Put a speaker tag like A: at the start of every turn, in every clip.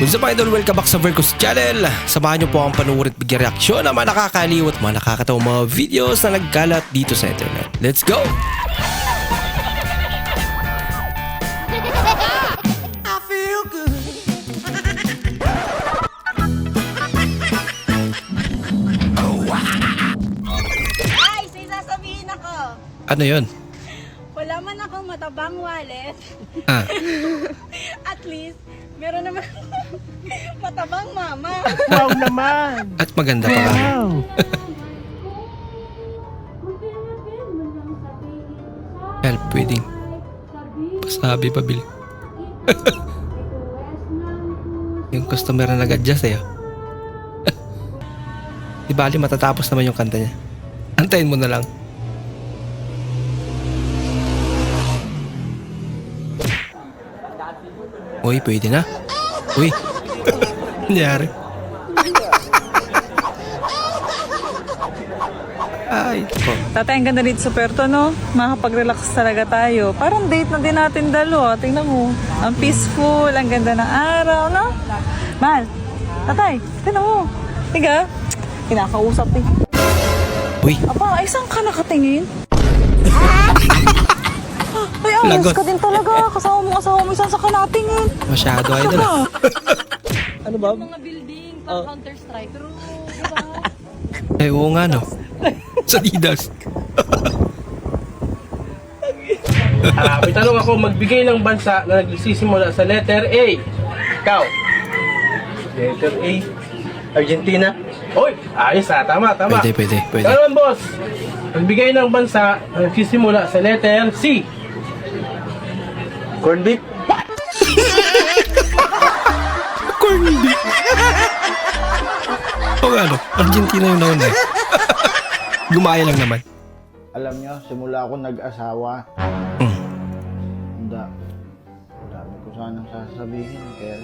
A: What's up idol? Welcome back sa Vercos Channel. Samahan niyo po ang panuwid at bigyan reaksyon ng mga nakakaliw at mga nakakatawang mga videos na nagkalat dito sa internet. Let's go!
B: Ay, may sasabihin ako.
A: Ano yon?
B: Wala man akong matabang wallet.
A: Ah,
B: At least, meron naman matabang mama.
C: Wow naman!
A: at maganda pa.
C: Wow!
A: Help, pwedeng. Pasabi, pabili. yung customer na nag-adjust eh. oh. Di bali matatapos naman yung kanta niya. Antayin mo na lang. Uy, pwede na. Uy. Nangyari. Ay.
D: Tatay, ang ganda dito sa Puerto, no? Makakapag-relax talaga tayo. Parang date na din natin dalawa. Tingnan mo. Ang peaceful, ang ganda ng araw, no? Mahal, tatay, tingnan mo. Tiga, kinakausap eh.
A: Uy,
D: Aba, ay saan ka nakatingin? ayos
A: Lagot.
D: ka din talaga. Kasama mo, asawa mo, saan sa ka natingin?
A: masyado idol. ah.
B: Mga building, pang Counter-Strike. True, di ba?
A: Ay, oo nga no. Sa Didas.
C: Ah, may tanong ako, magbigay ng bansa na nagsisimula sa letter A. Ikaw. Letter A. Argentina. Oy, ayos ah, tama, tama.
A: Pwede, pwede, pwede.
C: Ikaw naman, boss. Magbigay ng bansa na nagsisimula sa letter C. Corn beef.
A: Corn beef. Oo nga no. Argentina yung nauna eh. Gumaya lang naman.
E: Alam nyo, simula ako nag-asawa,
A: Mm.
E: handa. Dami ko sanang sasabihin, kaya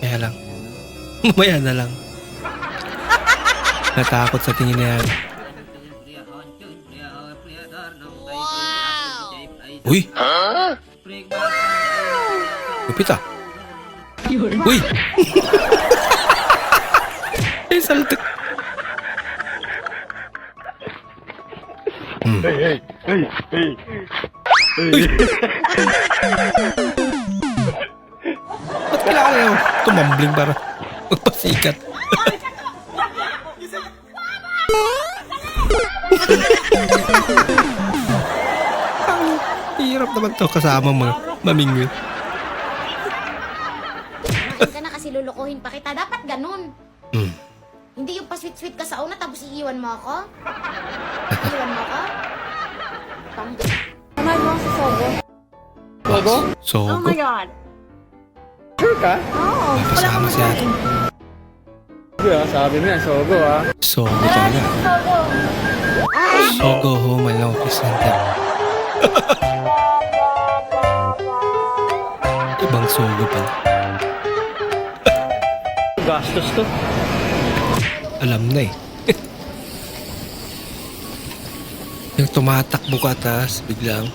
A: Kaya lang. Mamaya na lang. Natakot sa tingin na yan. Uy! Lupit ah. Uy! Ay, saltik. Ba't kailangan yung tumambling para magpasikat? naman to kasama mo, mamingwit.
F: Akin ka na kasi lulukuhin pa kita. Dapat ganun.
A: Hmm.
F: Hindi yung pa-sweet-sweet ka sa una tapos iiwan mo ako. Iiwan mo ako? Tanggap.
B: Samahan mo sa Sogo.
A: Sogo?
B: Oh my God.
C: Sure ka?
B: Oo.
A: Kasama si ate.
C: Yeah, sabi mo yan, sogo ah.
A: Sogo talaga.
B: Sogo.
A: Sogo Home and Office Center. Ibang sogo pala.
C: Gastos to.
A: Alam na eh. yung tumatakbo ka tas biglang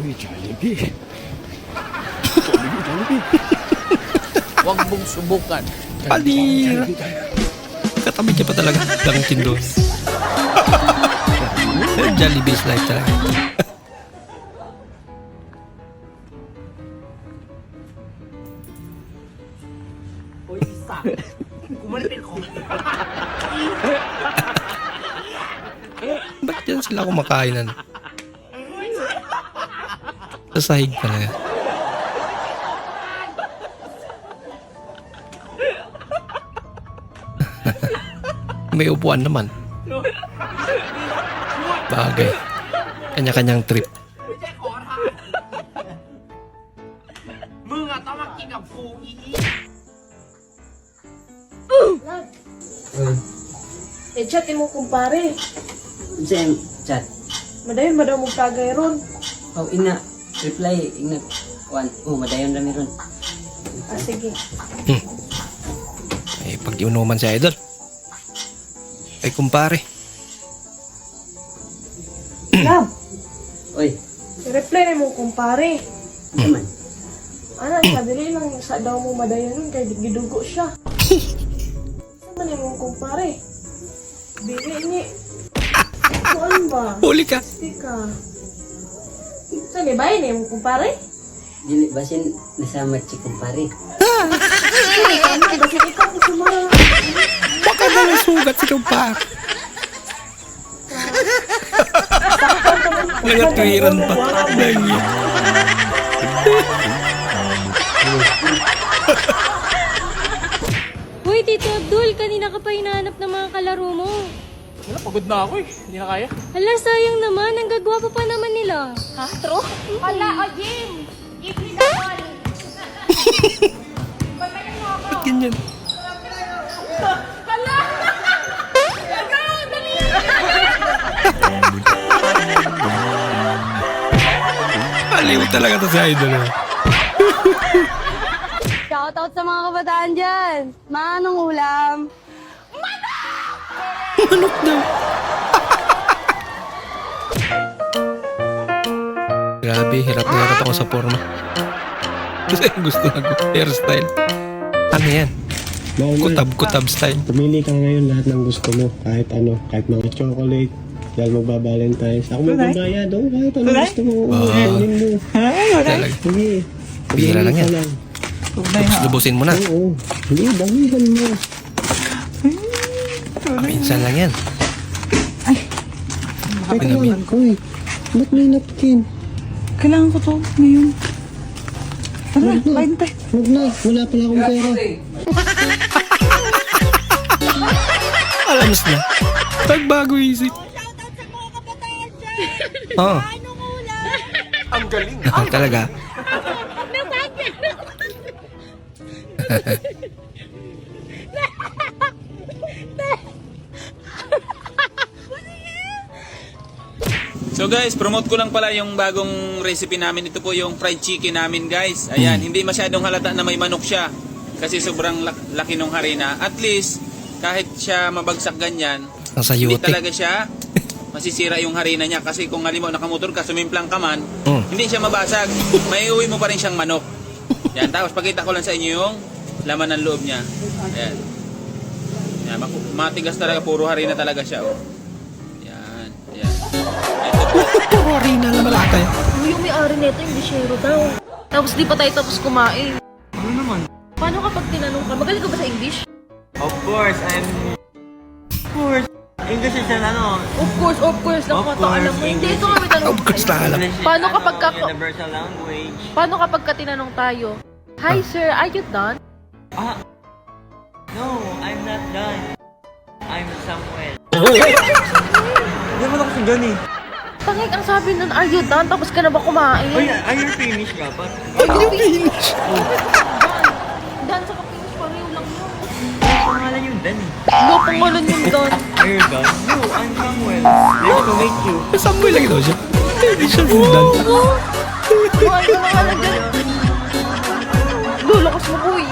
E: Uy, Jollibee.
G: Huwag mong subukan.
A: Panira! Katabi niya pa talaga. Dunkin doon. Jollibee's life talaga. Ba't yan sila kumakain ano? Sa sahig talaga. May upuan naman. Bagay. Kanya-kanyang trip.
B: Eh, chat mo kumpare.
H: Same chat.
B: Madayon, madaw mo kagay ron.
H: Oh, ina. Reply, ina. Kuan. Oh, madayon rami ron.
B: Ah, sige.
A: May Nakapag-inuman si Idol. Ay, kumpare.
H: Oy,
B: I-reply na mo, kumpare.
H: naman.
B: Ano, sadali lang sa daw mo madayon nun kay gidugo siya. Saan man yung kumpare? Dili ni. Kuan ba?
A: Huli ka.
B: Tika. Saan ni bayan yung kumpare?
H: Dili basin nasamat si kumpare.
B: Ano, basta ikaw ko sumara.
A: Baka na may sugat si kumpare. Nangatwiran pa. Nangyay.
I: Hoy, Tito Abdul, kanina ka pa hinahanap ng mga kalaro mo.
G: Wala, pagod na ako eh. Hindi na kaya.
I: Hala, sayang naman. Ang gagwapo pa naman nila.
F: Ha? True? Hala, o Jim! Give me the ball!
A: Ganyan. Aliw talaga to si Idol. oh.
I: Shoutout sa mga kabataan dyan. Manong ulam.
A: Manok daw. Grabe, hirap na hirap ako sa forma. Kasi gusto na ko hairstyle. Ano yan? Kutab-kutab style.
J: Pumili ka ngayon lahat ng gusto mo. Kahit ano, kahit mga chocolate, dahil magba-valentine's. Ako magbabayad, oh, kahit ano
D: Tunay?
J: gusto mo.
A: Wow.
J: Kunin mo.
D: Ay, wala.
A: Talaga.
J: Sige.
A: Bihira lang yan.
J: ka lang.
D: Tunay ha.
A: Lubusin mo na.
J: Oo. Hindi, damihan mo.
A: Minsan lang yan.
J: Teka lang, Koy. Ba't may napkin?
D: Kailangan ko to ngayon. Tara, bayan tayo.
J: Huwag na, wala pala akong pera.
A: Alams na. Pagbago isip. Oo. Ang galing. talaga.
K: So guys, promote ko lang pala yung bagong recipe namin. Ito po yung fried chicken namin guys. Ayan, hindi masyadong halata na may manok siya. Kasi sobrang lak- laki ng harina. At least, kahit siya mabagsak ganyan,
A: Ang
K: hindi talaga siya masisira yung harina niya. Kasi kung halimbawa nakamotor ka, sumimplang ka man,
A: Mm.
K: hindi siya mabasag. May uwi mo pa rin siyang manok. Yan, tapos pakita ko lang sa inyo yung laman ng loob niya. Ayan. Yan, matigas talaga, puro harina talaga siya. Oh. Yan, yan. Ito po.
A: Puro harina na malata yan.
B: Yung may-ari nito, yung bishero daw. Tapos di pa tayo tapos kumain. Ano naman? Paano kapag tinanong ka, magaling ka ba sa English?
H: Of course, I'm... Of course. English is an ano,
B: Of course, of course. Lang
H: Of
B: ko alam mo.
H: course,
B: Hindi,
H: English.
B: ito nga may tanong.
A: Of course lang alam.
H: English is
B: Paano
H: ano,
B: kapag ka-
H: universal language.
B: Paano kapag ka tinanong tayo? Hi sir, are you done?
H: Ah, no, I'm not done. I'm Samuel. Hindi mo na kasi done eh.
B: Tangik, ang sabi nun, are you done? Tapos ka na ba kumain?
H: Uy, are you finished
B: finished? Done sa kapinis, pareho lang yun.
H: Pangalan yung done eh.
B: No, pangalan yung done.
H: Are you done? No, I'm Samuel. Nice to meet you.
A: Samuel lang daw siya. Hindi siya bundan.
B: Kumain ka na nga lang dyan. Lulakas mo, boy.